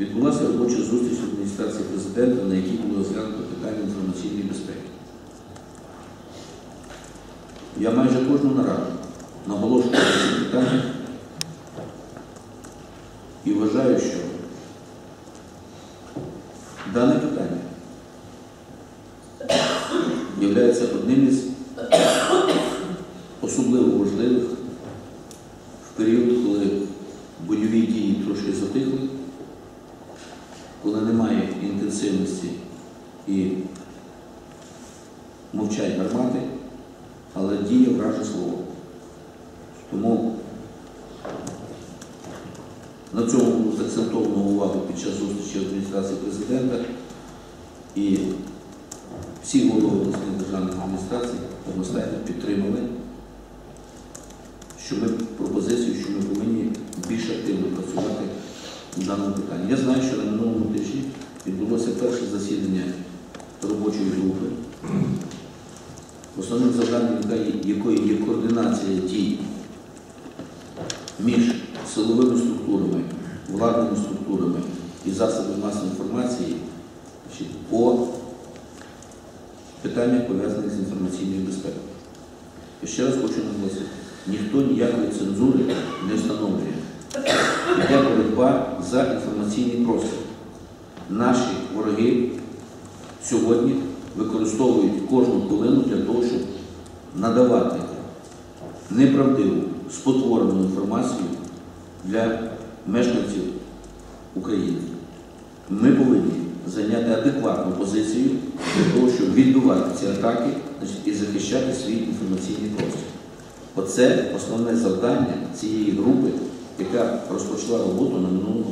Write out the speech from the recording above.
відбулася робоча зустріч в адміністрації президента, на якій було розглянуто питання інформаційної безпеки. Я майже кожну нараду наголошую на ці питання і вважаю, що дане питання є одним із особливо важливих в період, коли коли немає інтенсивності і мовчать гармати, але діє враже слово. Тому на цьому було закцентовано увагу під час зустрічі адміністрації президента і всі голови обласних державних адміністрацій одностайно підтримали, що ми пропозицію, що ми повинні більш активно працювати в даному питанні. Я знаю, що на минулому тижні відбулося перше засідання робочої групи, основним завданням якої є координація дій між силовими структурами, владними структурами і засобами масової інформації по питаннях пов'язаних з інформаційною безпекою. І ще раз хочу наголосити, ніхто ніякої цензури не встановлює. Йде боротьба за інформаційний простір. Наші вороги сьогодні використовують кожну хвилину для того, щоб надавати неправдиву, спотворену інформацію для мешканців України. Ми повинні зайняти адекватну позицію для того, щоб відбивати ці атаки і захищати свій інформаційний простір. Оце основне завдання цієї групи, яка розпочала роботу на минулому